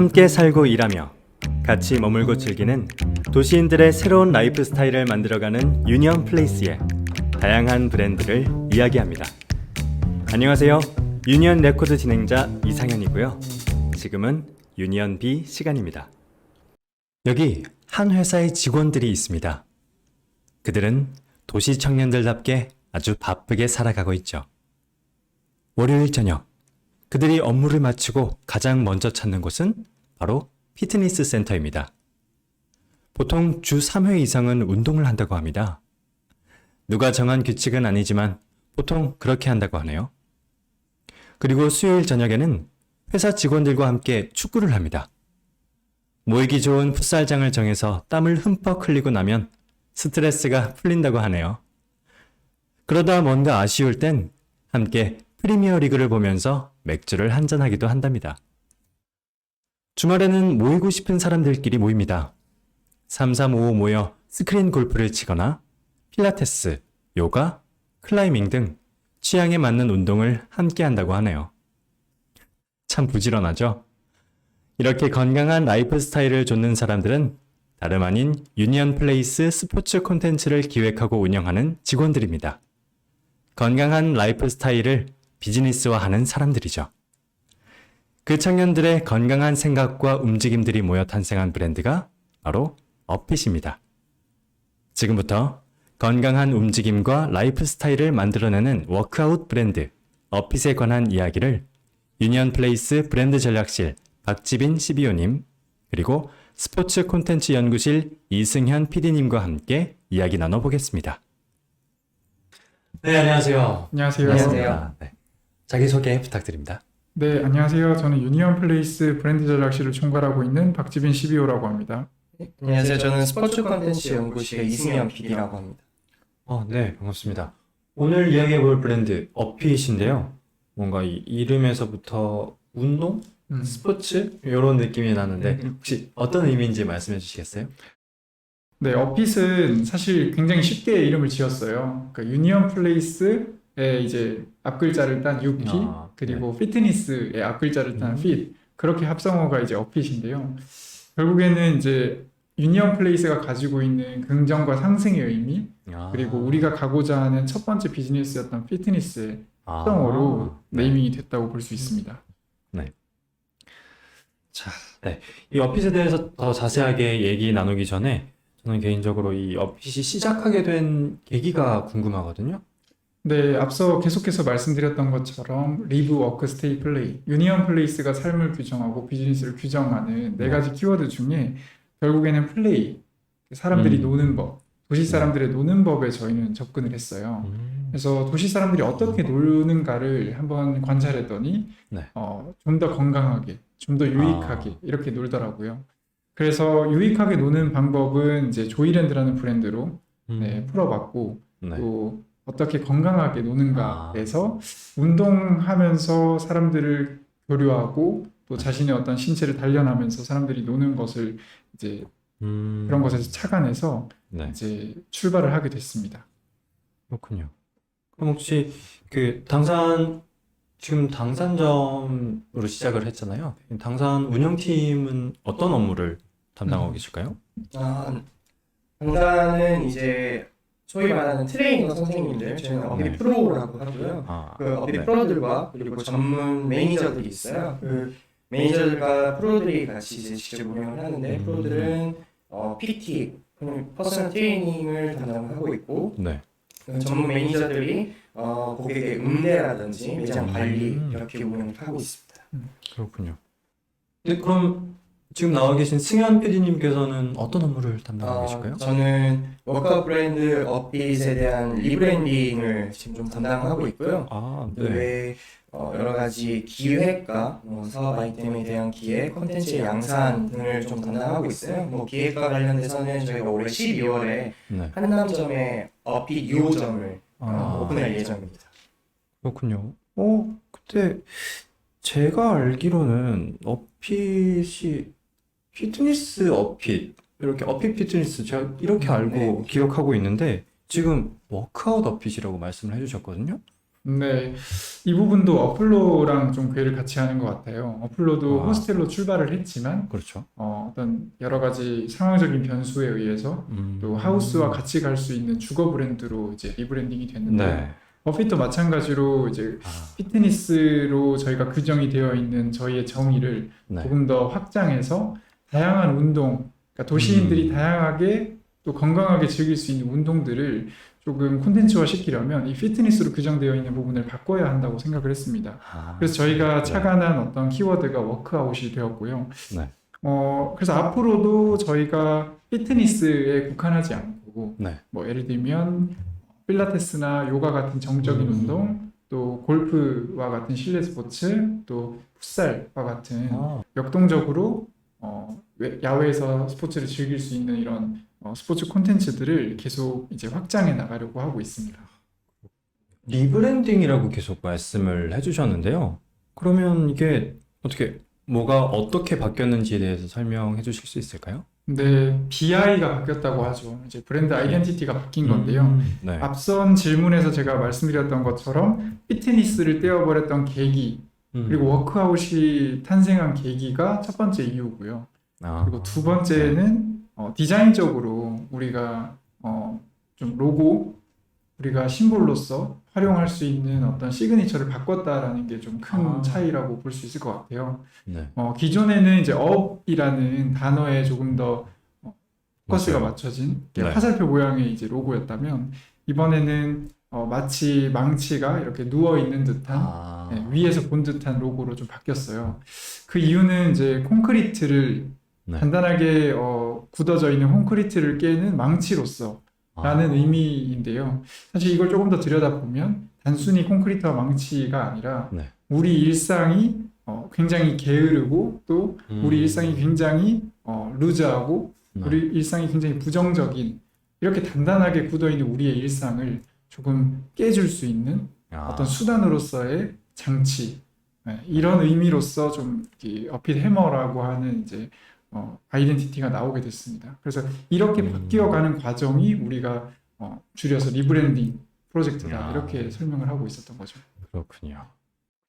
함께 살고 일하며 같이 머물고 즐기는 도시인들의 새로운 라이프 스타일을 만들어가는 유니언 플레이스의 다양한 브랜드를 이야기합니다. 안녕하세요. 유니언 레코드 진행자 이상현이고요. 지금은 유니언 B 시간입니다. 여기 한 회사의 직원들이 있습니다. 그들은 도시 청년들답게 아주 바쁘게 살아가고 있죠. 월요일 저녁, 그들이 업무를 마치고 가장 먼저 찾는 곳은 바로 피트니스 센터입니다. 보통 주 3회 이상은 운동을 한다고 합니다. 누가 정한 규칙은 아니지만 보통 그렇게 한다고 하네요. 그리고 수요일 저녁에는 회사 직원들과 함께 축구를 합니다. 모이기 좋은 풋살장을 정해서 땀을 흠뻑 흘리고 나면 스트레스가 풀린다고 하네요. 그러다 뭔가 아쉬울 땐 함께 프리미어 리그를 보면서 맥주를 한잔하기도 한답니다. 주말에는 모이고 싶은 사람들끼리 모입니다. 3355 모여 스크린 골프를 치거나 필라테스, 요가, 클라이밍 등 취향에 맞는 운동을 함께 한다고 하네요. 참 부지런하죠? 이렇게 건강한 라이프 스타일을 좇는 사람들은 다름 아닌 유니언 플레이스 스포츠 콘텐츠를 기획하고 운영하는 직원들입니다. 건강한 라이프 스타일을 비즈니스화 하는 사람들이죠. 그 청년들의 건강한 생각과 움직임들이 모여 탄생한 브랜드가 바로 어핏입니다. 지금부터 건강한 움직임과 라이프 스타일을 만들어내는 워크아웃 브랜드 어핏에 관한 이야기를 유니언 플레이스 브랜드 전략실 박지빈 CBO님 그리고 스포츠 콘텐츠 연구실 이승현 PD님과 함께 이야기 나눠보겠습니다. 네, 안녕하세요. 안녕하세요. 안녕하세요. 네. 자기소개 부탁드립니다. 네, 안녕하세요. 저는 유니언 플레이스 브랜드 전략실을 총괄하고 있는 박지빈 CBO라고 합니다. 안녕하세요. 저는 스포츠 콘텐츠 연구실의 이승현 PD라고 합니다. 어, 네, 반갑습니다. 오늘 이야기해볼 브랜드 어핏인데요. 뭔가 이 이름에서부터 운동, 음, 스포츠 이런 느낌이 나는데 혹시 어떤 의미인지 말씀해 주시겠어요? 네, 어핏은 사실 굉장히 쉽게 이름을 지었어요. 그러니까 유니언 플레이스의 이제 앞글자를 딴 UP 아, 그리고 피트니스의 앞글자를 딴 음. fit 그렇게 합성어가 이제 어핏인데요. 결국에는 이제 유니언 플레이스가 가지고 있는 긍정과 상승의 의미 아, 그리고 우리가 가고자 하는 첫 번째 비즈니스였던 피트니스의 아, 합성어로 네. 네이밍이 됐다고 볼 수 있습니다. 자, 네. 이 어핏에 대해서 더 자세하게 얘기 나누기 전에 저는 개인적으로 이 어핏이 시작하게 된 계기가 궁금하거든요. 네, 앞서 계속해서 말씀드렸던 것처럼 리브, 워크, 스테이, 플레이, 유니언 플레이스가 삶을 규정하고 비즈니스를 규정하는 네 네. 가지 키워드 중에 결국에는 플레이, 사람들이 음. 노는 법, 도시 사람들의 노는 법에 저희는 접근을 했어요. 음, 그래서 도시 사람들이 어떻게 노는가를 한번 관찰했더니 네. 어, 좀 더 건강하게, 좀 더 유익하게 아. 이렇게 놀더라고요. 그래서 유익하게 노는 방법은 이제 조이랜드라는 브랜드로 음, 네, 풀어봤고 네. 또 어떻게 건강하게 노는가에서 운동하면서 사람들을 교류하고 또 자신의 어떤 신체를 단련하면서 사람들이 노는 것을 이제 음, 그런 것에서 착안해서 네. 이제 출발을 하게 됐습니다. 그렇군요. 그럼 혹시 그 당산 지금 당산점으로 시작을 했잖아요. 당산 운영팀은 어떤 업무를 담당하고 음. 계실까요? 아, 당사는 이제 소위 말하는 트레이너 선생님들, 저희는 어비 네. 프로라고 하고요. 아, 그 어비 네. 프로들과 그리고 전문 매니저들이 있어요. 그 매니저들과 프로들이 같이 이제 직접 운영을 하는데 음. 프로들은 어, PT, 퍼스널 트레이닝을 담당하고 있고 네. 그 전문 매니저들이 어, 고객의 응대라든지 매장 관리 음. 이렇게 운영을 하고 있습니다. 그렇군요. 네, 그럼 지금 나와 계신 승현 PD님께서는 어떤 업무를 담당하고 어, 계실까요? 저는 워크아웃 브랜드 업빗에 대한 리브랜딩을 지금 좀 담당하고 있고요. 아, 그 외에 어, 여러 가지 기획과 뭐 사업 아이템에 대한 기획, 콘텐츠의 양산 등을 좀 담당하고 있어요. 뭐 기획과 관련돼서는 저희가 올해 12월에 네. 한남점에 업빗 2호점을 아. 오픈할 예정입니다. 그렇군요. 어, 그때 제가 알기로는 어핏이 피트니스 어핏 이렇게 어핏 피트니스 제가 이렇게 알고 네. 기억하고 있는데 지금 워크아웃 어핏이라고 말씀을 해주셨거든요. 네, 이 부분도 어플로랑 좀 궤를 같이 하는 것 같아요. 어플로도 아. 호스텔로 출발을 했지만 그렇죠. 어, 어떤 여러 가지 상황적인 변수에 의해서 음. 또 하우스와 같이 갈 수 있는 주거 브랜드로 이제 리브랜딩이 됐는데 네. 어핏도 마찬가지로 이제 아, 피트니스로 저희가 규정이 되어 있는 저희의 정의를 네. 조금 더 확장해서 다양한 운동, 그러니까 도시인들이 음. 다양하게 또 건강하게 즐길 수 있는 운동들을 조금 콘텐츠화 시키려면 이 피트니스로 규정되어 있는 부분을 바꿔야 한다고 생각을 했습니다. 아, 그래서 저희가 네. 착안한 어떤 키워드가 워크아웃이 되었고요. 네. 어, 그래서 앞으로도 저희가 피트니스에 국한하지 않고 네. 뭐 예를 들면 필라테스나 요가 같은 정적인 음. 운동, 또 골프와 같은 실내 스포츠, 또 풋살과 같은 아, 역동적으로 어, 외- 야외에서 스포츠를 즐길 수 있는 이런 어, 스포츠 콘텐츠들을 계속 이제 확장해 나가려고 하고 있습니다. 리브랜딩이라고 계속 말씀을 해주셨는데요. 그러면 이게 어떻게 뭐가 어떻게 바뀌었는지에 대해서 설명해 주실 수 있을까요? 근데 BI가 바뀌었다고 하죠. 이제 브랜드 아이덴티티가 바뀐 건데요. 음, 네. 앞선 질문에서 제가 말씀드렸던 것처럼 피트니스를 떼어버렸던 계기, 음. 그리고 워크아웃이 탄생한 계기가 첫 번째 이유고요. 아, 그리고 두 번째는 어, 디자인적으로 우리가 어, 좀 로고, 우리가 심볼로서 활용할 수 있는 어떤 시그니처를 바꿨다라는 게 좀큰 아. 차이라고 볼 수 있을 것 같아요. 네. 어, 기존에는 이제 업이라는 단어에 조금 더 포커스가 맞아요. 맞춰진 네. 화살표 모양의 이제 로고였다면 이번에는 어, 마치 망치가 이렇게 누워 있는 듯한 아, 네, 위에서 본 듯한 로고로 좀 바뀌었어요. 그 이유는 이제 콘크리트를 네. 간단하게 어, 굳어져 있는 콘크리트를 깨는 망치로서 라는 아, 의미인데요. 사실 이걸 조금 더 들여다보면 단순히 콘크리트와 망치가 아니라 네. 우리 일상이 어, 굉장히 게으르고 또 우리 음. 일상이 굉장히 어, 루즈하고 네. 우리 일상이 굉장히 부정적인 이렇게 단단하게 굳어있는 우리의 일상을 조금 깨줄 수 있는 아, 어떤 수단으로서의 장치 네, 이런 의미로서 좀이 어핏 해머라고 하는 이제 어, 아이덴티티가 나오게 됐습니다. 그래서 이렇게 음. 바뀌어가는 과정이 우리가 어, 줄여서 리브랜딩 프로젝트다 야. 이렇게 설명을 하고 있었던 거죠. 그렇군요.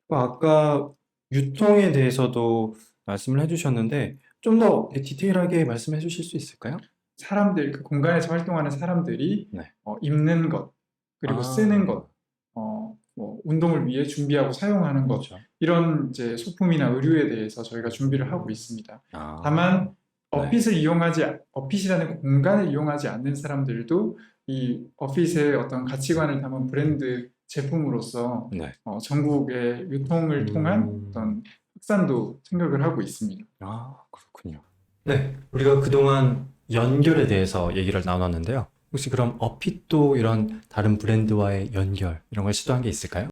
아까 유통에 대해서도 말씀을 해주셨는데 좀 더 디테일하게 말씀해 주실 수 있을까요? 사람들 그 공간에서 활동하는 사람들이 네. 어, 입는 것 그리고 아. 쓰는 것, 어, 뭐 운동을 위해 준비하고 사용하는 것 그렇죠. 이런 이제 소품이나 의류에 대해서 저희가 준비를 하고 있습니다. 아, 다만 네. 어핏을 이용하지 어핏이라는 공간을 이용하지 않는 사람들도 이 어핏의 어떤 가치관을 담은 브랜드 제품으로서 네. 어, 전국의 유통을 음. 통한 어떤 확산도 생각을 하고 있습니다. 아, 그렇군요. 네, 우리가 그동안 연결에 대해서 얘기를 나눴는데요. 혹시 그럼 어핏도 이런 다른 브랜드와의 연결 이런 걸 시도한 게 있을까요?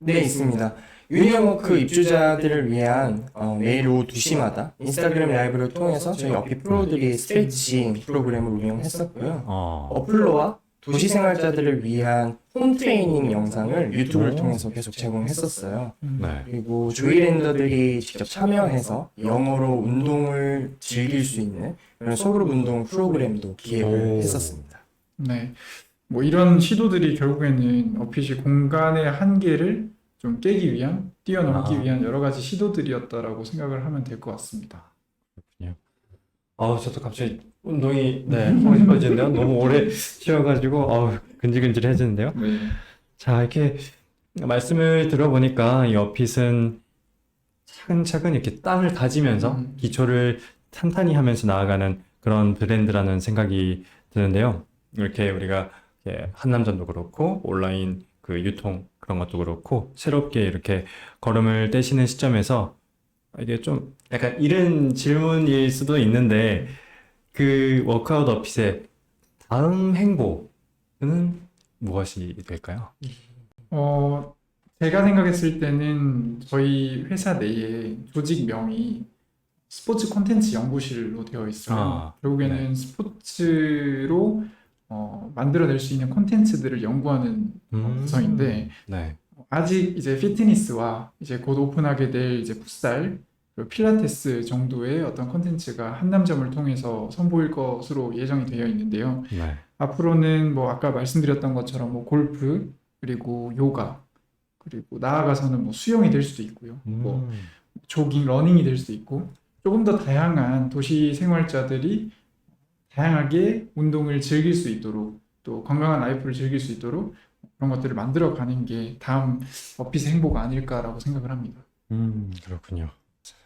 네, 있습니다. 유니언워크 입주자들을 위한 어, 매일 오후 2시마다 인스타그램 라이브를 통해서 저희 어피 프로들이 스트레칭 프로그램을 운영했었고요. 어, 어플로와 도시 생활자들을 위한 홈 트레이닝 영상을 유튜브를 오. 통해서 계속 제공했었어요. 네. 그리고 조이랜더들이 직접 참여해서 영어로 운동을 즐길 수 있는 그런 소그룹 운동 프로그램도 기획을 오. 했었습니다. 네. 뭐 이런 시도들이 결국에는 어핏이 공간의 한계를 좀 깨기 위한, 뛰어넘기 아. 위한 여러 가지 시도들이었다라고 생각을 하면 될 것 같습니다. 아우, 저도 갑자기 운동이 네, 하고 싶어지는데요. 너무 오래 쉬어가지고 아우, 근질근질해지는데요. 네. 자, 이렇게 말씀을 들어보니까 이 어핏은 차근차근 이렇게 땅을 다지면서 음. 기초를 탄탄히 하면서 나아가는 그런 브랜드라는 생각이 드는데요. 이렇게 우리가 이렇게 한남전도 그렇고 온라인 그 유통 그런 것도 그렇고 새롭게 이렇게 걸음을 떼시는 시점에서 이게 좀 약간 이른 질문일 수도 있는데 그 워크아웃 어핏의 다음 행보는 무엇이 될까요? 어, 제가 생각했을 때는 저희 회사 내에 조직명이 스포츠 콘텐츠 연구실로 되어 있어요. 아, 결국에는 스포츠로 어, 만들어낼 수 있는 콘텐츠들을 연구하는 어, 음. 부서인데 네. 아직 이제 피트니스와 이제 곧 오픈하게 될 이제 풋살, 그리고 필라테스 정도의 어떤 콘텐츠가 한남점을 통해서 선보일 것으로 예정이 되어 있는데요. 네. 앞으로는 뭐 아까 말씀드렸던 것처럼 뭐 골프 그리고 요가 그리고 나아가서는 뭐 수영이 될 수도 있고요. 뭐 음. 조깅, 러닝이 될 수도 있고 조금 더 다양한 도시 생활자들이 다양하게 운동을 즐길 수 있도록 또 건강한 라이프를 즐길 수 있도록 그런 것들을 만들어 가는 게 다음 어핏의 행보가 아닐까라고 생각을 합니다. 음, 그렇군요.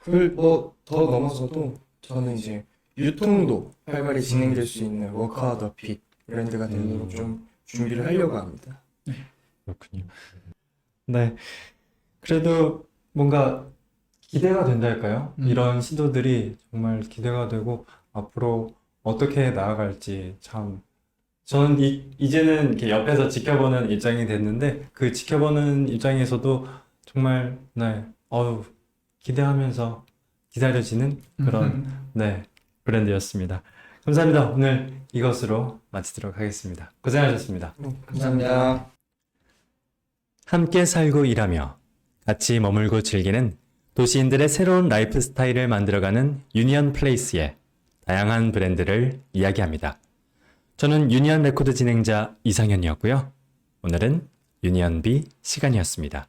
그걸 뭐더 넘어서도 저는 이제 유통도 활발히 진행될 수 있는 워크아웃 어핏 브랜드가 되도록 음. 좀 준비를 하려고 합니다. 그렇군요. 네. 그래도 뭔가 기대가 된달까요? 음. 이런 시도들이 정말 기대가 되고 앞으로 어떻게 나아갈지 참 저는 이, 이제는 이렇게 옆에서 지켜보는 입장이 됐는데 그 지켜보는 입장에서도 정말 네, 어우 기대하면서 기다려지는 그런 음. 네, 브랜드였습니다. 감사합니다. 오늘 이것으로 마치도록 하겠습니다. 고생하셨습니다. 감사합니다. 함께 살고 일하며 같이 머물고 즐기는 도시인들의 새로운 라이프 스타일을 만들어가는 유니언 플레이스의 다양한 브랜드를 이야기합니다. 저는 유니언 레코드 진행자 이상현이었고요. 오늘은 유니언비 시간이었습니다.